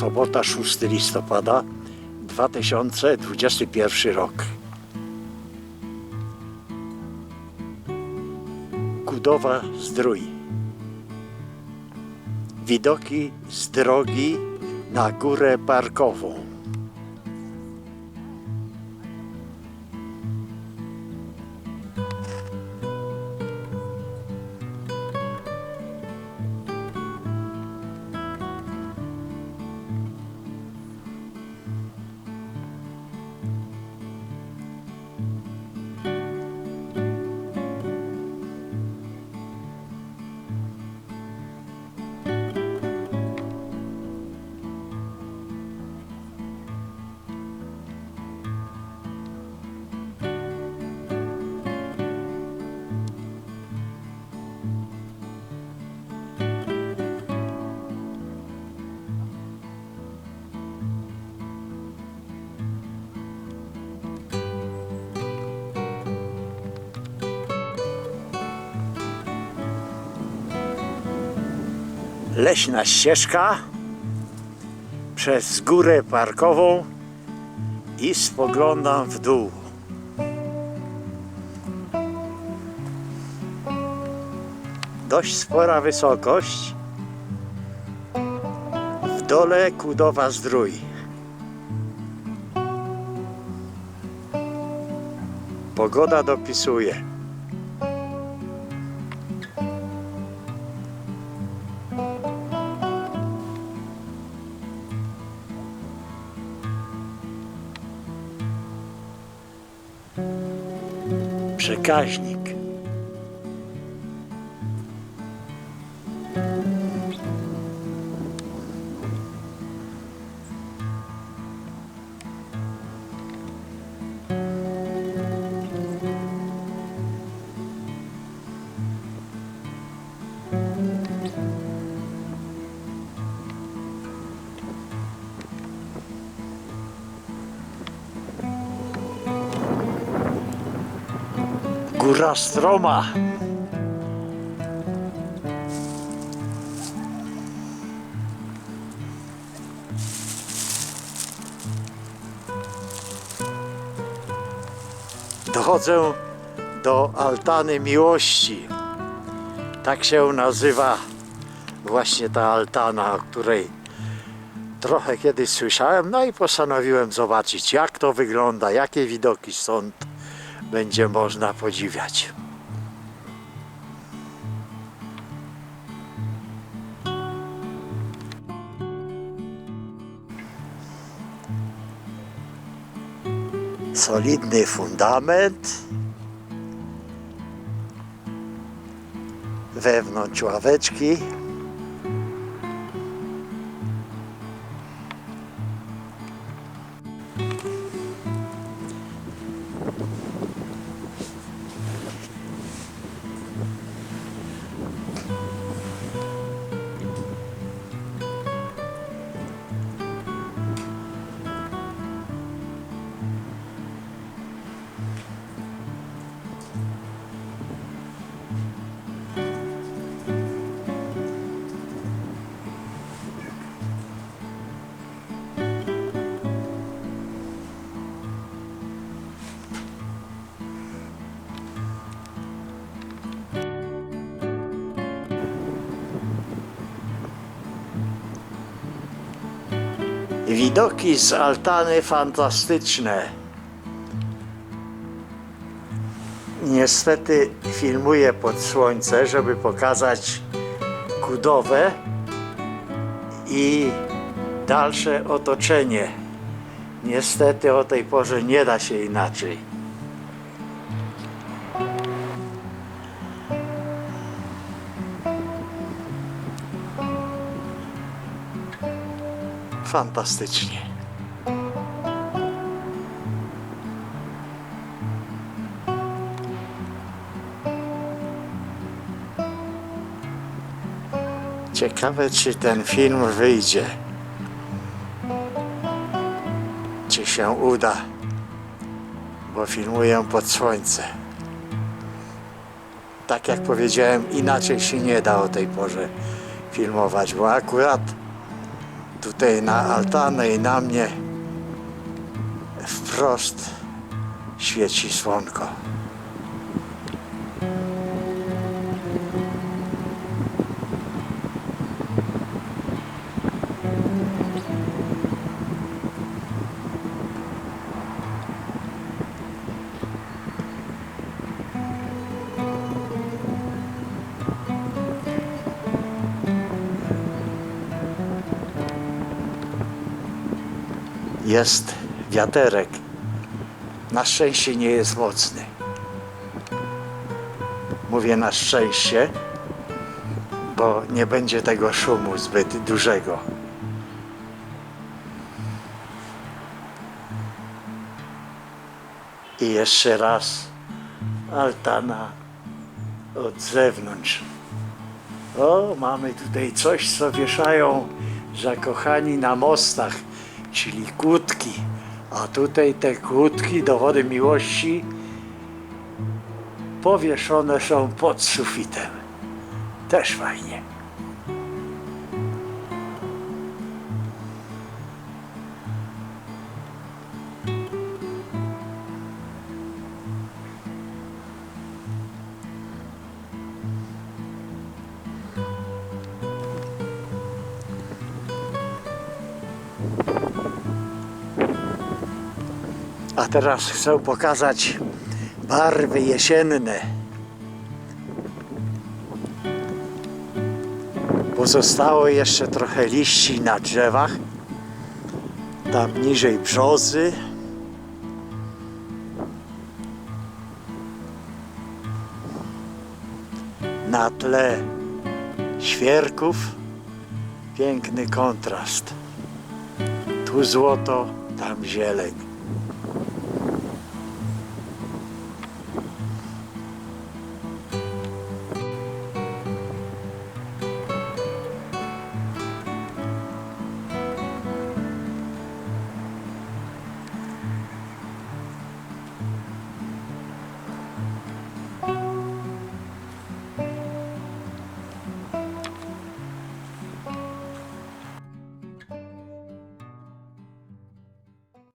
sobota 6 listopada 2021 rok. Kudowa Zdrój. Widoki z drogi na górę parkową. Leśna ścieżka przez górę parkową i spoglądam w dół. Dość spora wysokość. W dole Kudowa Zdrój. Pogoda dopisuje. Przekaźnik. Góra stroma. Dochodzę do altany miłości. Tak się nazywa właśnie ta altana, o której trochę kiedyś słyszałem, no i postanowiłem zobaczyć, jak to wygląda, jakie widoki stąd będzie można podziwiać. Solidny fundament. Wewnątrz ławeczki. Widoki z altany fantastyczne. Niestety filmuję pod słońce, żeby pokazać Kudowę i dalsze otoczenie. Niestety o tej porze nie da się inaczej. Fantastycznie. Ciekawe, czy ten film wyjdzie. Czy się uda, bo filmuję pod słońce. Tak jak powiedziałem, inaczej się nie da o tej porze filmować, bo akurat tutaj na altanę i na mnie wprost świeci słonko. Jest wiaterek. Na szczęście nie jest mocny. Mówię na szczęście, bo nie będzie tego szumu zbyt dużego. I jeszcze raz altana od zewnątrz. O, mamy tutaj coś, co wieszają zakochani na mostach, czyli kłódki. A tutaj te kłódki, dowody miłości, powieszone są pod sufitem. Też fajnie. Teraz chcę pokazać barwy jesienne. Pozostało jeszcze trochę liści na drzewach. Tam niżej brzozy. Na tle świerków piękny kontrast. Tu złoto, tam zieleń.